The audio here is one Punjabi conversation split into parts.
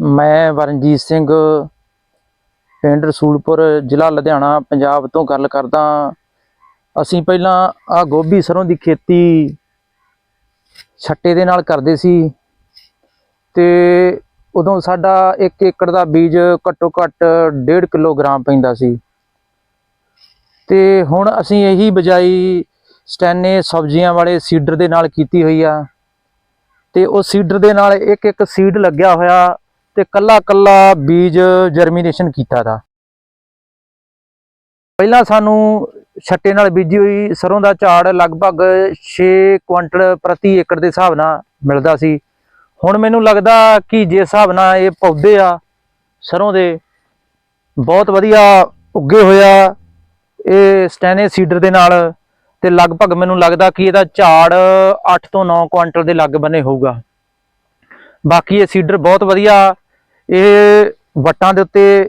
ਮੈਂ ਵਰਨਜੀਤ ਸਿੰਘ ਪਿੰਡ ਰਸੂਲਪੁਰ, ਜ਼ਿਲ੍ਹਾ ਲੁਧਿਆਣਾ, ਪੰਜਾਬ ਤੋਂ ਗੱਲ ਕਰਦਾ ਅਸੀਂ ਪਹਿਲਾਂ ਆ ਗੋਭੀ ਸਰੋਂ ਦੀ ਖੇਤੀ ਛੱਟੇ ਦੇ ਨਾਲ ਕਰਦੇ ਸੀ ਤੇ ਉਦੋਂ ਸਾਡਾ 1 ਏਕੜ ਦਾ ਬੀਜ ਘੱਟੋ ਘੱਟ 1.5 ਕਿਲੋਗ੍ਰਾਮ ਪੈਂਦਾ ਸੀ। ਤੇ ਹੁਣ ਅਸੀਂ ਇਹੀ ਬਜਾਈ ਸਟੈਨੇ ਸਬਜ਼ੀਆਂ ਵਾਲੇ ਸੀਡਰ ਦੇ ਨਾਲ ਕੀਤੀ ਹੋਈ ਆ ਤੇ ਉਹ ਸੀਡਰ ਦੇ ਨਾਲ ਇੱਕ ਇੱਕ ਸੀਡ ਲੱਗਿਆ ਹੋਇਆ ਤੇ ਕੱਲਾ ਕੱਲਾ ਬੀਜ ਜਰਮੀਨੇਸ਼ਨ ਕੀਤਾ ਦਾ ਪਹਿਲਾਂ ਸਾਨੂੰ ਛੱਟੇ ਨਾਲ ਬੀਜੀ ਹੋਈ ਸਰੋਂ ਦਾ ਝਾੜ ਲਗਭਗ 6 ਕੁਇੰਟਲ ਪ੍ਰਤੀ ਏਕੜ ਦੇ ਹਿਸਾਬ ਨਾਲ ਮਿਲਦਾ ਸੀ। ਹੁਣ ਮੈਨੂੰ ਲੱਗਦਾ ਕਿ ਜੇ ਹਿਸਾਬ ਨਾਲ ਇਹ ਪੌਦੇ ਆ, ਸਰੋਂ ਦੇ, ਬਹੁਤ ਵਧੀਆ ਉੱਗੇ ਹੋਇਆ ਇਹ ਸਟੈਨੇ ਸੀਡਰ ਦੇ ਨਾਲ ਤੇ ਲਗਭਗ ਮੈਨੂੰ ਲੱਗਦਾ ਕਿ ਇਹਦਾ ਝਾੜ 8 ਤੋਂ 9 ਕੁਇੰਟਲ ਦੇ ਲੱਗ ਬੰਨੇ ਹੋਊਗਾ। ਬਾਕੀ ਇਹ ਸੀਡਰ ਬਹੁਤ ਵਧੀਆ ਇਹ ਵੱਟਾਂ ਦੇ ਉੱਤੇ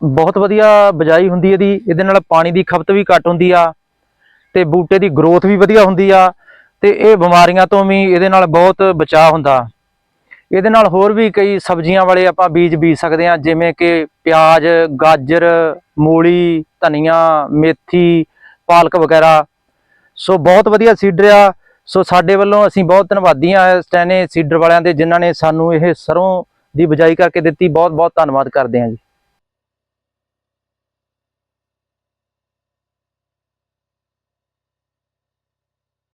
ਬਹੁਤ ਵਧੀਆ ਬਜਾਈ ਹੁੰਦੀ ਇਹਦੀ। ਇਹਦੇ ਨਾਲ ਪਾਣੀ ਦੀ ਖਪਤ ਵੀ ਘੱਟ ਹੁੰਦੀ ਆ ਤੇ ਬੂਟੇ ਦੀ ਗਰੋਥ ਵੀ ਵਧੀਆ ਹੁੰਦੀ ਆ ਤੇ ਇਹ ਬਿਮਾਰੀਆਂ ਤੋਂ ਵੀ ਇਹਦੇ ਨਾਲ ਬਹੁਤ ਬਚਾਅ ਹੁੰਦਾ। ਇਹਦੇ ਨਾਲ ਹੋਰ ਵੀ ਕਈ ਸਬਜ਼ੀਆਂ ਵਾਲੇ ਆਪਾਂ ਬੀਜ ਬੀਜ ਸਕਦੇ ਹਾਂ ਜਿਵੇਂ ਕਿ ਪਿਆਜ਼, ਗਾਜਰ, ਮੂਲੀ, ਧਨੀਆ, ਮੇਥੀ, ਪਾਲਕ ਵਗੈਰਾ। ਸੋ ਬਹੁਤ ਵਧੀਆ ਸੀਡਰ ਆ। ਸੋ ਸਾਡੇ ਵੱਲੋਂ ਅਸੀਂ ਬਹੁਤ ਧੰਨਵਾਦੀ ਆ ਸਟੈਨੇ ਸੀਡਰ ਵਾਲਿਆਂ ਦੇ, ਜਿਨ੍ਹਾਂ ਨੇ ਸਾਨੂੰ ਇਹ ਸਰੋਂ ਦੀ ਬਜਾਈ ਕਰਕੇ ਦਿੱਤੀ। ਬਹੁਤ ਬਹੁਤ ਧੰਨਵਾਦ ਕਰਦੇ ਹਾਂ ਜੀ।